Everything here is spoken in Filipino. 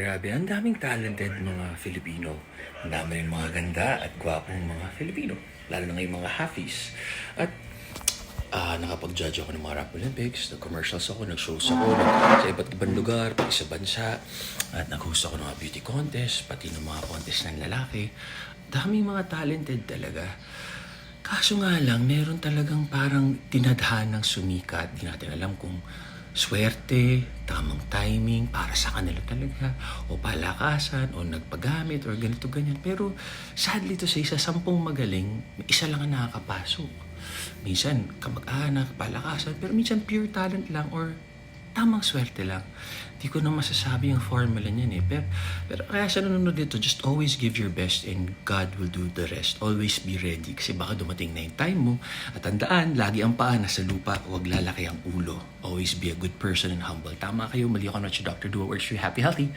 Grabe, ang daming talented mga Filipino. Ang dami rin mga ganda at gwapong mga Filipino. Lalo na ngayong mga halfies. At ah nakapag-judge ako ng mga Rap Olympics, nag-commercials ako, nag-shows ako nag- sa iba't ibang lugar, pati sa bansa. At nag-host ako ng mga beauty contest, pati ng mga contest ng lalaki. Daming mga talented talaga. Kaso nga lang, meron talagang parang tinadhanang sumikat. Di natin alam kung swerte, tamang timing, para sa kanila talaga, o palakasan, o nagpagamit, or ganito, ganyan. Pero sadly to say, sa sampung magaling, isa lang ang nakakapasok. Minsan, kamag-anak, palakasan, pero minsan pure talent lang, or tamang swerte lang. Di ko na masasabi yung formula niyan eh. Pero, pero kaya sa nanonood dito, just always give your best and God will do the rest. Always be ready kasi baka dumating na yung time mo. At tandaan, lagi ang paa nasa lupa, huwag lalaki ang ulo. Always be a good person and humble. Tama kayo, mali ako not si Dr. Dua. Wish you happy, healthy.